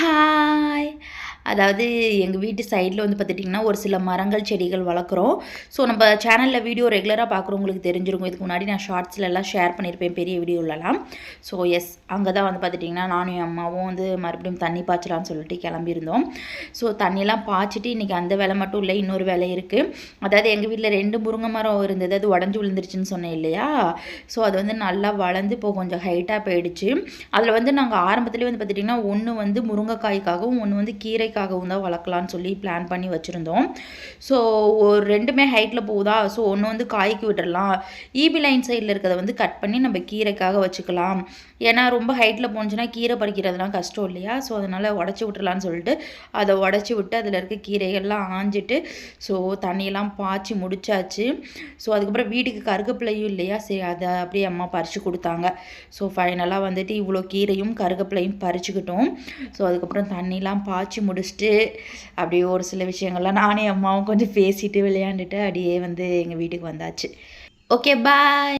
Bye. அதாவது எங்கள் வீட்டு சைடில் வந்து பார்த்துட்டிங்கன்னா ஒரு சில மரங்கள் செடிகள் வளர்க்குறோம். ஸோ நம்ம சேனலில் வீடியோ ரெகுலராக பார்க்குறவங்களுக்கு தெரிஞ்சிருக்கும். இதுக்கு முன்னாடி நான் ஷார்ட்ஸ்லலாம் ஷேர் பண்ணியிருப்பேன். பெரிய வீடியோலலாம் ஸோ எஸ் அங்கே தான் வந்து பார்த்துட்டிங்கன்னா நானும் என் அம்மாவும் வந்து மறுபடியும் தண்ணி பாய்ச்சலான்னு சொல்லிட்டு கிளம்பியிருந்தோம். ஸோ தண்ணியெல்லாம் பாய்ச்சிட்டு இன்றைக்கி அந்த வேலை மட்டும் இல்லை இன்னொரு வேலை இருக்குது அதாவது எங்கள் வீட்டில் ரெண்டு முருங்கை மரம் இருந்தது. அது உடஞ்சி விழுந்துருச்சுன்னு சொன்னேன் இல்லையா? ஸோ அது வந்து நல்லா வளர்ந்து இப்போ கொஞ்சம் ஹைட்டாக போயிடுச்சு. அதில் வந்து நாங்கள் ஆரம்பத்துலேயே வந்து பார்த்துட்டிங்கன்னா ஒன்று வந்து முருங்கைக்காய்க்காகவும் ஒன்று வந்து கீரைக்காகவும் தான் வளர்க்கலான்னு சொல்லி பிளான் பண்ணி வச்சுருந்தோம். ஸோ ஒரு ரெண்டுமே ஹைட்டில் போகுதா? ஸோ ஒன்று வந்து காய்க்கு விட்டுடலாம் ஈபி லைன் சைடில் இருக்கிறத வந்து கட் பண்ணி நம்ம கீரைக்காக வச்சுக்கலாம். ஏன்னா ரொம்ப ஹைட்டில் போணுச்சுன்னா கீரை பறிக்கிறதுலாம் கஷ்டம் இல்லையா? ஸோ அதனால் உடச்சி விட்டுறலான்னு சொல்லிட்டு அதை உடச்சி விட்டு அதில் இருக்க கீரைகள்லாம் ஆஞ்சிட்டு ஸோ தண்ணியெல்லாம் பாய்ச்சி முடிச்சாச்சு. ஸோ அதுக்கப்புறம் வீட்டுக்கு கருகப்பிள்ளையும் இல்லையா? சரி அதை அப்படியே அம்மா பறித்து கொடுத்தாங்க. ஸோ ஃபைனலாக வந்துட்டு இவ்வளோ கீரையும் கருகப்பிள்ளையும் பறிச்சுக்கிட்டோம். ஸோ அதுக்கப்புறம் தண்ணிலாம் பாய்ச்சி முடிச்சுட்டு அப்படியே ஒரு சில விஷயங்கள்லாம் நானே அம்மாவும் கொஞ்சம் பேசிட்டு விளையாண்டுட்டு அப்படியே வந்து எங்கள் வீட்டுக்கு வந்தாச்சு. Okay bye